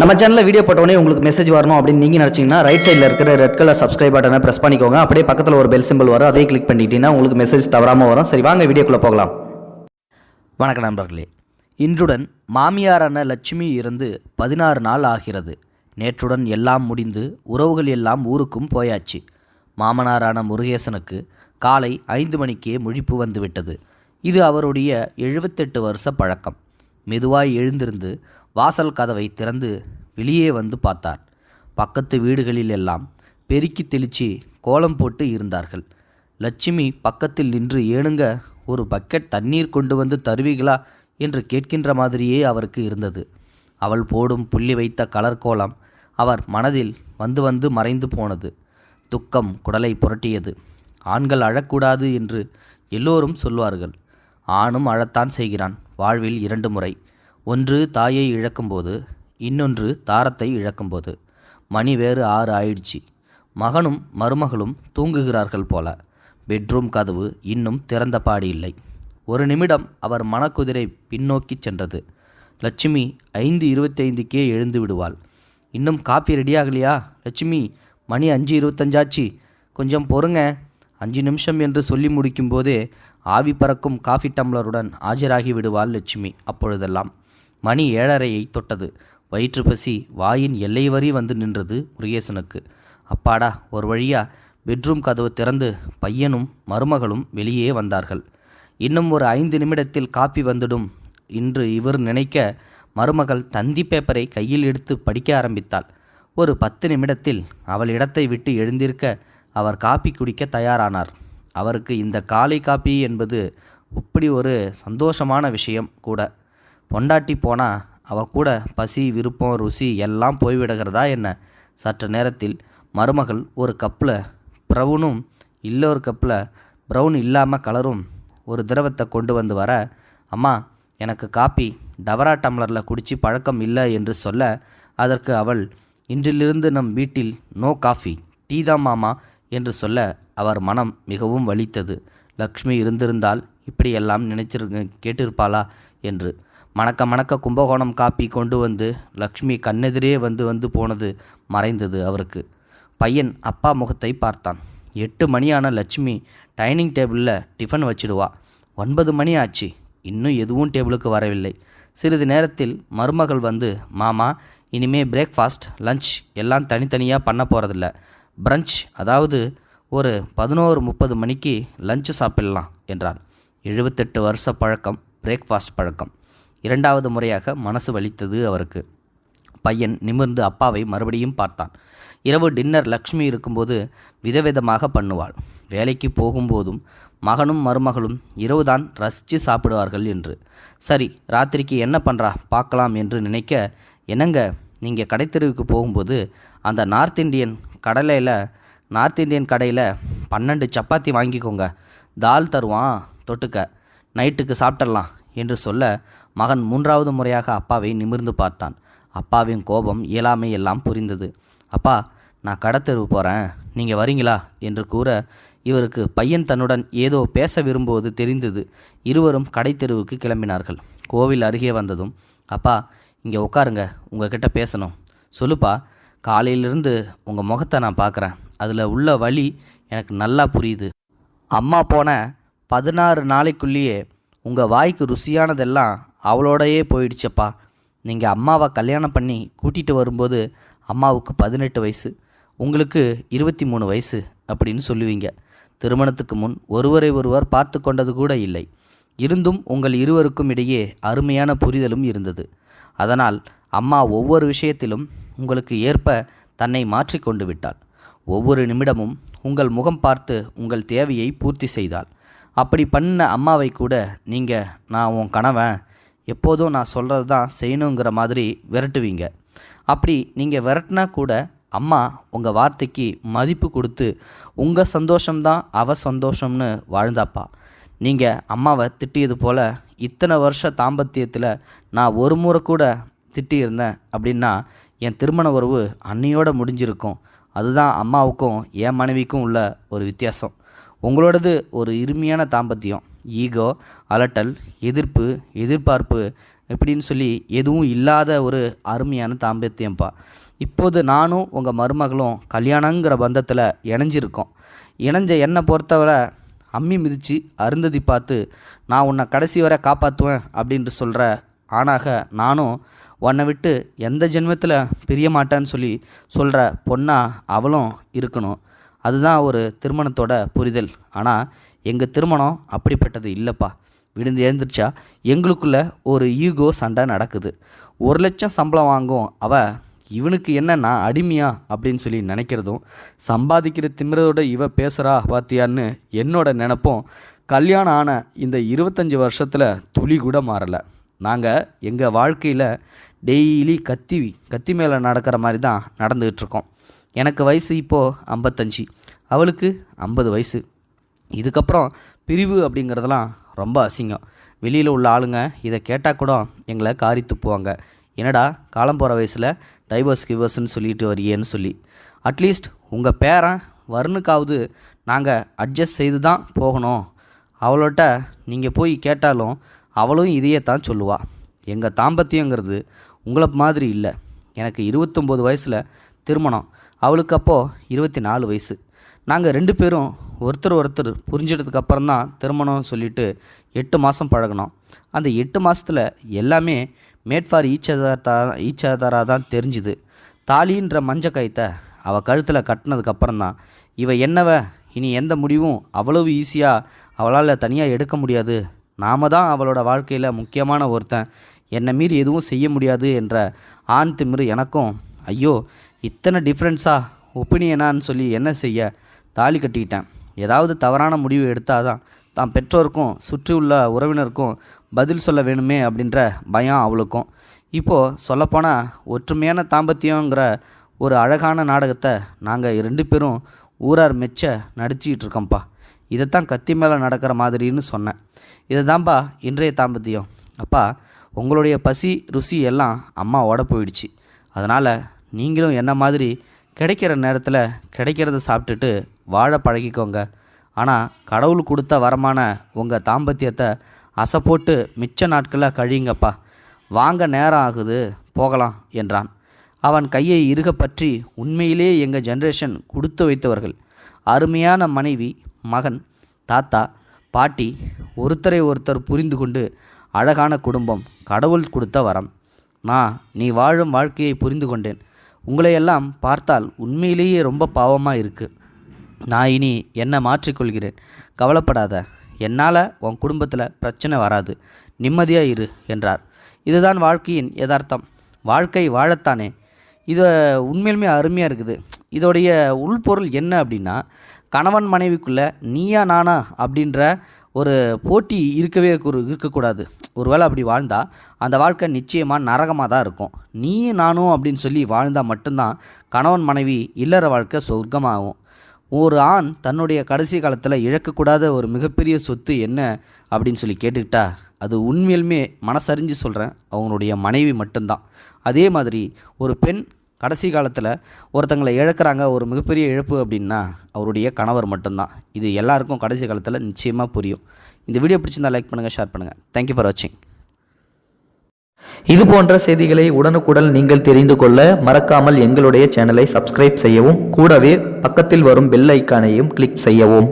நம்ம சேனலில் வீடியோ போட்டோடனே உங்களுக்கு மெசேஜ் வரணும் அப்படின்னு நீங்கள் நினச்சிங்கன்னா ரைட் சைடில் இருக்கிற ரெட் கலர் சப்ஸ்கிரைப் பட்டனை ப்ரெஸ் பண்ணிக்கோங்க. அப்படியே பக்கத்தில் ஒரு பெல் சிம்பிள் வரும். அதே கிளிக் பண்ணிட்டீங்கன்னா உங்களுக்கு மெசேஜ் தவறாமல் வரும். சரி வாங்க வீடியோக்குள்ளே போகலாம். வணக்கம் நண்பர்களே. இன்றுடன் மாமியாரான லட்சுமி இருந்து பதினாறு நாள் ஆகிறது. நேற்றுடன் எல்லாம் முடிந்து உறவுகள் எல்லாம் ஊருக்கும் போயாச்சு. மாமனாரான முருகேசனுக்கு காலை ஐந்து மணிக்கே முழிப்பு வந்துவிட்டது. இது அவருடைய எழுபத்தெட்டு வருஷ பழக்கம். மெதுவாய் எழுந்திருந்து வாசல் கதவை திறந்து வெளியே வந்து பார்த்தார். பக்கத்து வீடுகளில் எல்லாம் பெருக்கி தெளிச்சு கோலம் போட்டு இருந்தார்கள். லட்சுமி பக்கத்தில் நின்று ஏனுங்க ஒரு பக்கெட் தண்ணீர் கொண்டு வந்து தருவீங்களா? என்று கேட்கின்ற மாதிரியே அவருக்கு இருந்தது. அவள் போடும் புள்ளி வைத்த கலர் கோலம் அவர் மனதில் வந்து வந்து மறைந்து போனது. துக்கம் குடலை புரட்டியது. ஆண்கள் அழக்கூடாது என்று எல்லோரும் சொல்வார்கள். ஆணும் அழத்தான் செய்கிறான். வாழ்வில் இரண்டு முறை. ஒன்று தாயை இழக்கும்போது இன்னொன்று தாரத்தை இழக்கும்போது. மணி வேறு ஆறு ஆயிடுச்சு. மகனும் மருமகளும் தூங்குகிறார்கள் போல. பெட்ரூம் கதவு இன்னும் திறந்த பாடு இல்லை. ஒரு நிமிடம் அவர் மனக்குதிரை பின்னோக்கிச் சென்றது. லட்சுமி ஐந்து இருபத்தைந்துக்கே எழுந்து விடுவாள். இன்னும் காப்பி ரெடியாகலையா? லட்சுமி மணி அஞ்சு இருபத்தஞ்சாச்சு. கொஞ்சம் பொறுங்க. அஞ்சு நிமிஷம் என்று சொல்லி முடிக்கும்போதே ஆவி பறக்கும் காஃபி டம்ளருடன் ஆஜராகி விடுவாள் லட்சுமி அப்பொழுதெல்லாம். மணி ஏழரையை தொட்டது. வயிற்று பசி வாயின் எல்லை வரி வந்து நின்றது முருகேசனுக்கு. அப்பாடா ஒரு வழியா? பெட்ரூம் கதவு திறந்து பையனும் மருமகளும் வெளியே வந்தார்கள். இன்னும் ஒரு ஐந்து நிமிடத்தில் காப்பி வந்துடும் இன்று இவர் நினைக்க மருமகள் தந்தி பேப்பரை கையில் எடுத்து படிக்க ஆரம்பித்தாள். ஒரு பத்து நிமிடத்தில் அவள் இடத்தை விட்டு எழுந்திருக்க அவர் காப்பி குடிக்க தயாரானார். அவருக்கு இந்த காலை காப்பி என்பது இப்படி ஒரு சந்தோஷமான விஷயம் கூட. பொண்டாட்டி போனால் அவ கூட பசி விருப்பம் ருசி எல்லாம் போய்விடுகிறதா என்ன? சற்று நேரத்தில் மருமகள் ஒரு கப்பில் ப்ரௌனும் இல்லை ஒரு கப்பில் ப்ரௌன் இல்லாமல் கலரும் ஒரு திரவத்தை கொண்டு வந்து வர அம்மா எனக்கு காப்பி டவரா டம்ளரில் குடித்து பழக்கம் இல்லை என்று சொல்ல அதற்கு அவள் இன்றிலிருந்து நம் வீட்டில் நோ காஃபி டீ தான் மாமா என்று சொல்ல அவர் மனம் மிகவும் வலித்தது. லக்ஷ்மி இருந்திருந்தால் இப்படியெல்லாம் நினைச்சிரு கேட்டிருப்பாளா? என்று மணக்க மணக்க கும்பகோணம் காப்பி கொண்டு வந்து லக்ஷ்மி கண்ணெதிரே வந்து வந்து போனது மறைந்தது அவருக்கு. பையன் அப்பா முகத்தை பார்த்தான். எட்டு மணியான லட்சுமி டைனிங் டேபிளில் டிஃபன் வச்சிடுவா. ஒன்பது மணி ஆச்சு. இன்னும் எதுவும் டேபிளுக்கு வரவில்லை. சிறிது நேரத்தில் மருமகள் வந்து மாமா இனிமே பிரேக்ஃபாஸ்ட் லஞ்ச் எல்லாம் தனித்தனியாக பண்ண போகிறதில்ல பிரஞ்ச் அதாவது ஒரு பதினோரு முப்பது மணிக்கு லஞ்சு சாப்பிடலாம் என்றார் எழுபத்தெட்டு வருஷ பழக்கம் பிரேக்ஃபாஸ்ட் பழக்கம். இரண்டாவது முறையாக மனசு வலித்தது அவருக்கு. பையன் நிமிர்ந்து அப்பாவை மறுபடியும் பார்த்தான். இரவு டின்னர் லக்ஷ்மி இருக்கும்போது விதவிதமாக பண்ணுவாள். வேலைக்கு போகும்போதும் மகனும் மருமகளும் இரவுதான் ரசித்து சாப்பிடுவார்கள் என்று. சரி ராத்திரிக்கு என்ன பண்ணுறா பார்க்கலாம் என்று நினைக்க என்னங்க நீங்கள் கடைத்தெருவுக்கு போகும்போது அந்த நார்த் இந்தியன் கடலையில் நார்த் இந்தியன் கடையில் பன்னெண்டு சப்பாத்தி வாங்கிக்கோங்க. தால் தருவான் தொட்டுக்க. நைட்டுக்கு சாப்பிட்றலாம் என்று சொல்ல மகன் மூன்றாவது முறையாக அப்பாவை நிமிர்ந்து பார்த்தான். அப்பாவின் கோபம் இயலாமை எல்லாம் புரிந்தது. அப்பா நான் கடத்தெருவு போகிறேன் நீங்கள் வரீங்களா? என்று கூற இவருக்கு பையன் தன்னுடன் ஏதோ பேச விரும்புவது தெரிந்தது. இருவரும் கடைத்தெருவுக்கு கிளம்பினார்கள். கோவில் அருகே வந்ததும் அப்பா இங்கே உட்காருங்க. உங்ககிட்ட பேசணும். சொல்லுப்பா காலையிலிருந்து உங்கள் முகத்தை நான் பார்க்குறேன் அதில் உள்ள வழி எனக்கு நல்லா புரியுது. அம்மா போன பதினாறு நாளைக்குள்ளேயே உங்கள் வாய்க்கு ருசியானதெல்லாம் அவளோடையே போயிடுச்சப்பா. நீங்கள் அம்மாவை கல்யாணம் பண்ணி கூட்டிகிட்டு வரும்போது அம்மாவுக்கு பதினெட்டு வயசு உங்களுக்கு இருபத்தி மூணு வயசு அப்படின்னு சொல்லுவீங்க. திருமணத்துக்கு முன் ஒருவரை ஒருவர் பார்த்து கொண்டது கூட இல்லை. இருந்தும் உங்கள் இருவருக்கும் இடையே அருமையான புரிதலும் இருந்தது. அதனால் அம்மா ஒவ்வொரு விஷயத்திலும் உங்களுக்கு ஏற்ப தன்னை மாற்றிக்கொண்டு விட்டாள். ஒவ்வொரு நிமிடமும் உங்கள் முகம் பார்த்து உங்கள் தேவையை பூர்த்தி செய்தாள். அப்படி பண்ண அம்மாவை கூட நீங்கள் நான் உன் கணவன் எப்போதும் நான் சொல்கிறது தான் செய்யணுங்கிற மாதிரி விரட்டுவீங்க. அப்படி நீங்கள் விரட்டினா கூட அம்மா உங்கள் வார்த்தைக்கு மதிப்பு கொடுத்து உங்கள் சந்தோஷம்தான் அவ சந்தோஷம்னு வாழ்ந்தாப்பா. நீங்கள் அம்மாவை திட்டியது போல் இத்தனை வருஷ தாம்பத்தியத்தில் நான் ஒரு முறை கூட திட்டியிருந்தேன் அப்படின்னா என் திருமண உறவு அன்னையோடு முடிஞ்சிருக்கும். அதுதான் அம்மாவுக்கும் என் மனைவிக்கும் உள்ள ஒரு வித்தியாசம். உங்களோடது ஒரு இருமையான தாம்பத்தியம். ஈகோ அலட்டல் எதிர்ப்பு எதிர்பார்ப்பு இப்படின்னு சொல்லி எதுவும் இல்லாத ஒரு அருமையான தாம்பத்தியம்ப்பா இப்போது நானும் உங்கள் மருமகளும் கல்யாணங்கிற பந்தத்தில் இணைஞ்சிருக்கோம். இணைஞ்ச என்னை பொறுத்தவரை அம்மி மிதித்து அருந்ததி பார்த்து நான் உன்னை கடைசி வரை காப்பாற்றுவேன் அப்படின்ட்டு சொல்கிற ஆணாக நானும் உன்னை விட்டு எந்த ஜென்மத்தில் பிரிய மாட்டேன்னு சொல்லி சொல்கிற பொண்ணா அவளும் இருக்கணும். அதுதான் ஒரு திருமணத்தோட புரிதல். ஆனால் எங்கள் திருமணம் அப்படிப்பட்டது இல்லைப்பா. விழுந்து எழுந்திரிச்சா எங்களுக்குள்ள ஒரு ஈகோ சண்டை நடக்குது. ஒரு லட்சம் சம்பளம் வாங்கும் அவ இவனுக்கு என்ன நான் அடிமையா? அப்படின்னு சொல்லி நினைக்கிறதும் சம்பாதிக்கிற திமிரதோட இவ பேசுகிறா பாத்தியான்னு என்னோட நினப்பும் கல்யாணம் ஆன இந்த இருபத்தஞ்சி வருஷத்தில் துளி கூட மாறலை. நாங்கள் எங்கள் வாழ்க்கையில் டெய்லி கத்தி கத்தி மேலே நடக்கிற மாதிரி தான் நடந்துக்கிட்டு இருக்கோம். எனக்கு வயசு இப்போது ஐம்பத்தஞ்சு. அவளுக்கு ஐம்பது வயசு. இதுக்கப்புறம் பிரிவு அப்படிங்கிறதெல்லாம் ரொம்ப அசிங்கம். வெளியில் உள்ள ஆளுங்க இதை கேட்டால் கூட எங்களை காரி துப்புவாங்க. என்னடா காலம் போகிற வயசில் டைவர்ஸ் கிவர்ஸ்னு சொல்லிட்டு வரியேன்னு சொல்லி. அட்லீஸ்ட் உங்கள் பேரன் வருணுக்காவது நாங்கள் அட்ஜஸ்ட் செய்து தான் போகணும். அவளோட்ட நீங்கள் போய் கேட்டாலும் அவளும் இதையே தான் சொல்லுவா. எங்கள் தாம்பத்தியங்கிறது உங்களை மாதிரி இல்லை. எனக்கு இருபத்தொம்போது வயசில் திருமணம். அவளுக்கு அப்போது இருபத்தி நாலு வயசு. நாங்கள் ரெண்டு பேரும் ஒருத்தர் ஒருத்தர் புரிஞ்சிட்டதுக்கு அப்புறம் தான் திருமணம் சொல்லிட்டு எட்டு மாதம் பழகினோம். அந்த எட்டு மாதத்தில் எல்லாமே மேட் ஃபார் ஈச் தான் தெரிஞ்சுது. தாலின்ற மஞ்ச கயத்தை அவள் கழுத்தில் கட்டினதுக்கப்புறம் தான். இவ என்னவ இனி எந்த முடிவும் அவ்வளவு ஈஸியாக அவளால் தனியாக எடுக்க முடியாது. நாம தான் அவளோட வாழ்க்கையில் முக்கியமான ஒருத்தன். என்னை மீறி எதுவும் செய்ய முடியாது என்ற ஆண் திமிரு எனக்கும் ஐயோ இத்தனை டிஃப்ரென்ஸா ஒப்பீனியனான்னு சொல்லி என்ன செய்ய? தாலி கட்டிக்கிட்டேன். ஏதாவது தவறான முடிவு எடுத்தால் தான் தான் பெற்றோருக்கும் சுற்றியுள்ள உறவினருக்கும் பதில் சொல்ல வேணுமே அப்படின்ற பயம் அவளுக்கும். இப்போது சொல்லப்போனால் ஒற்றுமையான தாம்பத்தியங்கிற ஒரு அழகான நாடகத்தை நாங்கள் ரெண்டு பேரும் ஊரார் மெச்ச நடிச்சிக்கிட்டு இருக்கோம்ப்பா. இதைத்தான் கத்தி மேலே நடக்கிற மாதிரின்னு சொன்னேன். இதை தான்ப்பா இன்றைய தாம்பத்தியம். அப்பா உங்களுடைய பசி ருசி எல்லாம் அம்மாவோட போயிடுச்சு. அதனால் நீங்களும் என்ன மாதிரி கிடைக்கிற நேரத்தில் கிடைக்கிறத சாப்பிட்டுட்டு வாழ பழகிக்கோங்க. ஆனால் கடவுள் கொடுத்த வரமான உங்கள் தாம்பத்தியத்தை அசைப்போட்டு மிச்ச நாட்களில் கழியுங்கப்பா. வாங்க நேரம் ஆகுது போகலாம் என்றான். அவன் கையை இறுக பற்றி உண்மையிலே எங்கள் ஜென்ரேஷன் கொடுத்து வைத்தவர்கள். அருமையான மனைவி மகன் தாத்தா பாட்டி ஒருத்தரை ஒருத்தர் புரிந்து கொண்டு அழகான குடும்பம் கடவுள் கொடுத்த வரம். நான் நீ வாழும் வாழ்க்கையை புரிந்து கொண்டேன். உங்களையெல்லாம் பார்த்தால் உண்மையிலேயே ரொம்ப பாவமாக இருக்குது நான் இனி என்னை மாற்றிக்கொள்கிறேன். கவலைப்படாத. என்னால் உன் குடும்பத்தில் பிரச்சனை வராது. நிம்மதியாக இரு என்றார். இதுதான் வாழ்க்கையின் யதார்த்தம். வாழ்க்கை வாழத்தானே. இது உண்மையிலுமே அருமையாக இருக்குது. இதோடைய உள்பொருள் என்ன அப்படின்னா கணவன் மனைவிக்குள்ளே நீயா நானா அப்படின்ற ஒரு போட்டி இருக்கவே கூறு- இருக்கக்கூடாது. ஒருவேளை அப்படி வாழ்ந்தால் அந்த வாழ்க்கை நிச்சயமாக நரகமாக தான் இருக்கும். நீ நானும் அப்படின்னு சொல்லி வாழ்ந்தால் மட்டும்தான் கணவன் மனைவி இல்லற வாழ்க்கை சொர்க்கமாகும். ஒரு ஆண் தன்னுடைய கடைசி காலத்தில் இழக்கக்கூடாத ஒரு மிகப்பெரிய சொத்து என்ன அப்படின்னு சொல்லி கேட்டுக்கிட்டா அது உண்மையிலுமே மனசறிஞ்சு சொல்கிறேன் அவங்களுடைய மனைவி மட்டும்தான். அதே மாதிரி ஒரு பெண் கடைசி காலத்தில் ஒருத்தங்களை இழக்கிறாங்க ஒரு மிகப்பெரிய இழப்பு அப்படின்னா அவருடைய கணவர் மட்டும்தான். இது எல்லாருக்கும் கடைசி காலத்தில் நிச்சயமாக புரியும். இந்த வீடியோ பிடிச்சிருந்தா லைக் பண்ணுங்கள் ஷேர் பண்ணுங்கள் தேங்க்யூ ஃபார் வாட்சிங் இது போன்ற செய்திகளை உடனுக்குடன் நீங்கள் தெரிந்து கொள்ள மறக்காமல் எங்களுடைய சேனலை சப்ஸ்கிரைப் செய்யவும் கூடவே பக்கத்தில் வரும் பெல் ஐக்கானையும் கிளிக் செய்யவும்.